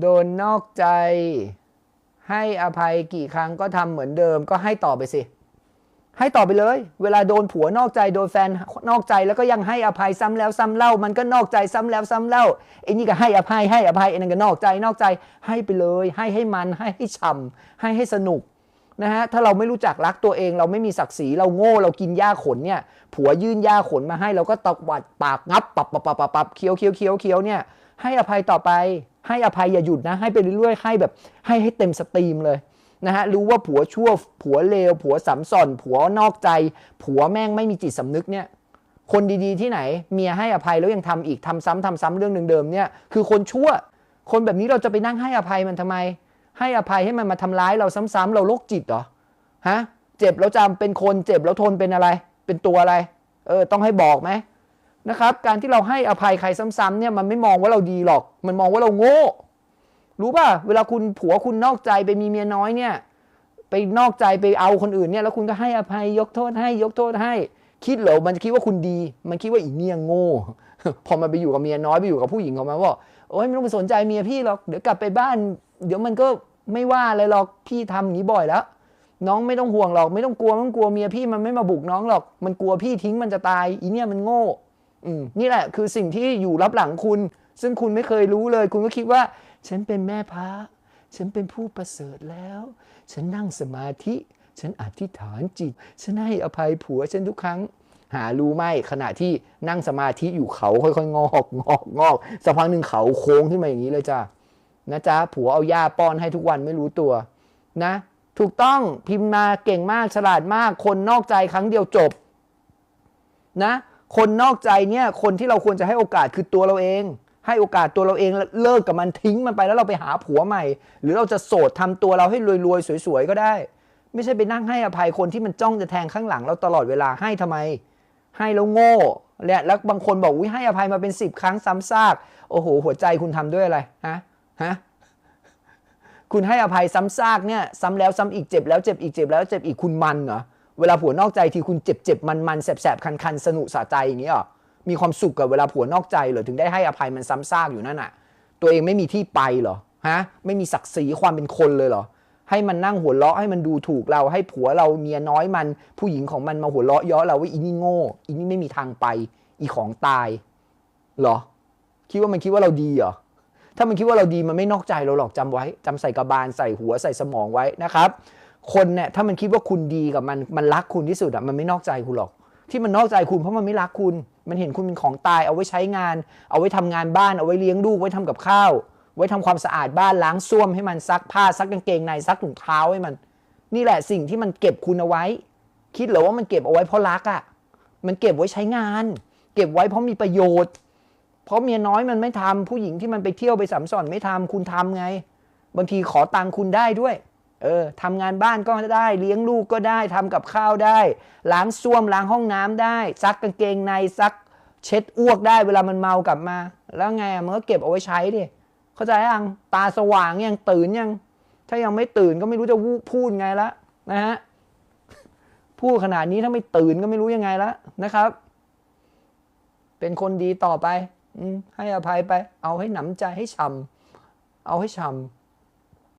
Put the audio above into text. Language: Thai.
โดนนอกใจ ให้อภัยกี่ครั้งก็ทำเหมือนเดิมก็ให้ต่อไปสิ ให้ต่อไปเลย เวลาโดนผัวนอกใจโดนแฟนนอกใจแล้วก็ยังให้อภัยซ้ำแล้วซ้ำเล่า มันก็นอกใจซ้ำแล้วซ้ำเล่าไอ้นี่ก็ให้อภัยให้อภัยไอ้นั่นก็นอกใจนอกใจให้ไปเลย ให้ให้มันให้ให้ฉ่ำให้ให้สนุกนะฮะถ้าเราไม่รู้จักรักตัวเอง เราไม่มีศักดิ์ศรีเราโง่เรากินหญ้าขนเนี่ยผัวยื่นหญ้าขนมาให้เราก็ตะวัดปากงับปับปับปับปับปับเคี้ยวเคี้ยวเคี้ยวเคี้ยวเนี่ย ให้อภัยต่อไป ให้อภัยอย่าหยุดนะ ให้ไปเรื่อยๆ ให้แบบให้ให้เต็มสตรีมเลยนะฮะรู้ว่าผัวชั่วผัวเลวผัวสัมสอนผัวนอกใจ ผัวแม่งไม่มีจิตสำนึกเนี่ย คนดีๆที่ไหน เมียให้อภัยแล้วยังทำอีกทำซ้ำทำซ้ำเรื่องเดิมๆเนี่ยคือคนชั่ว คนแบบนี้เราจะไปนั่งให้อภัยมันทำไม ให้อภัยให้มันมาทำร้ายเราซ้ำๆเราโรคจิตเหรอฮะเจ็บแล้วจำเป็นคนเจ็บแล้วทนเป็นอะไร เป็นตัวอะไรเออต้องให้บอกไหม นะครับการที่เราให้อภัยใครซ้ำๆเนี่ยมันไม่มองว่าเราดีหรอก มันมองว่าเราโง่ รู้ป่ะเวลาคุณผัวคุณนอกใจไปมีเมียน้อยเนี่ยไปนอกใจไปเอาคนอื่นเนี่ยแล้วคุณก็ให้อภัยยกโทษให้ยกโทษให้ คิดเหรอมันจะคิดว่าคุณดี มันคิดว่าอีเนี่ยโง่ พอมันไปอยู่กับเมียน้อยไปอยู่กับผู้หญิงของมันว่าโอ้ยไม่ต้องไปสนใจเมียพี่หรอกเดี๋ยวกลับไปบ้าน เดี๋ยวมันก็ไม่ว่าอะไรหรอกพี่ทำอย่างนี้บ่อยแล้ว น้องไม่ต้องห่วงหรอกไม่ต้องกลัวไม่ต้องกลัวเมียพี่มันไม่มาบุกน้องหรอก มันกลัวพี่ทิ้งมันจะตายอีเนี่ยมันโง่อืม นี่แหละคือสิ่งที่อยู่รับหลังคุณ ซึ่งคุณไม่เคยรู้เลย คุณก็คิดว่า ฉันเป็นแม่พระฉันเป็นผู้ประเสริฐแล้ว ฉันนั่งสมาธิ ฉันอธิษฐานจิต ฉันให้อภัยผัวฉันทุกครั้ง หารู้ไหมขณะที่นั่งสมาธิอยู่เขาค่อยๆ งอกงอกงอกสักพักหนึ่งเขาโค้งขึ้นมาอย่างนี้เลยจ้านะจ๊ะผัวเอายาป้อนให้ทุกวันไม่รู้ตัวนะ ถูกต้องพิมพ์มาเก่งมากฉลาดมากคนนอกใจครั้งเดียวจบ นะ คนนอกใจเนี่ยคนที่เราควรจะให้โอกาสคือตัวเราเอง ให้โอกาสตัวเราเองเลิกกับมันทิ้งมันไปแล้วเราไปหาผัวใหม่ หรือเราจะโสดทำตัวเราให้รวยๆสวยๆก็ได้ ไม่ใช่ไปนั่งให้อภัยคนที่มันจ้องจะแทงข้างหลังเราตลอดเวลาให้ทำไม ให้แล้วโง่และแล้วบางคนบอกวิให้อภัยมาเป็นสิบครั้งซ้ำซากโอ้โหหัวใจคุณทำด้วยอะไรฮะฮะคุณให้อภัยซ้ำซากเนี่ยซ้ำแล้วซ้ำอีกเจ็บแล้วเจ็บอีกเจ็บแล้วเจ็บอีกคุณมันเหรอ เวลาผัวนอกใจทีคุณเจ็บเจ็บมันมันแสบแสบคันคันสนุกสะใจอย่างนี้เหรอมีความสุขกับเวลาผัวนอกใจเหรอถึงได้ให้อภัยมันซ้ำซากอยู่นั่นน่ะ ตัวเองไม่มีที่ไปเหรอฮะไม่มีศักดิ์ศรีความเป็นคนเลยเหรอให้มันนั่งหัวเราะให้มันดูถูกเราให้ผัวเราเมียน้อยมัน ผู้หญิงของมันมาหัวเราะย้อเราว่าอีนี่โง่อีนี่ไม่มีทางไป อีของตายเหรอ คิดว่ามันคิดว่าเราดีเหรอถ้ามันคิดว่าเราดีมันไม่นอกใจเราหรอกจำไว้จำใส่กระบาลใส่หัวใส่สมองไว้นะครับ คนเนี่ยถ้ามันคิดว่าคุณดีกับมันมันรักคุณที่สุดอะมันไม่นอกใจคุณหรอก ที่มันนอกใจคุณเพราะมันไม่รักคุณ มันเห็นคุณเป็นของตายเอาไว้ใช้งาน เอาไว้ทำงานบ้านเอาไว้เลี้ยงลูกไว้ทำกับข้าว ไว้ทำความสะอาดบ้านล้างส้วมให้มันซักผ้าซักกางเกงในซักถุงเท้าให้มัน นี่แหละสิ่งที่มันเก็บคุณเอาไว้ คิดเหรอว่ามันเก็บเอาไว้เพราะรักอะมันเก็บไว้ใช้งาน เก็บไว้เพราะมีประโยชน์ เพราะเมียน้อยมันไม่ทำผู้หญิงที่มันไปเที่ยวไปสัมสอนไม่ทำคุณทำไง บางทีขอตังค์คุณได้ด้วย เออทำงานบ้านก็ได้ เลี้ยงลูกก็ได้ทำกับข้าวได้ ล้างส้วมล้างห้องน้ำได้ ซักกางเกงในซักเช็ดอ้วกได้เวลามันเมากลับมา แล้วไงมันก็เก็บเอาไว้ใช้ดิเข้าใจยังตาสว่างยังตื่นยัง ถ้ายังไม่ตื่นก็ไม่รู้จะพูดไงละนะฮะพูดขนาดนี้ถ้าไม่ตื่นก็ไม่รู้ยังไงละนะครับ เป็นคนดีต่อไปอให้อภัยไป เอาให้หนำใจให้ช่ำเอาให้ช่ำ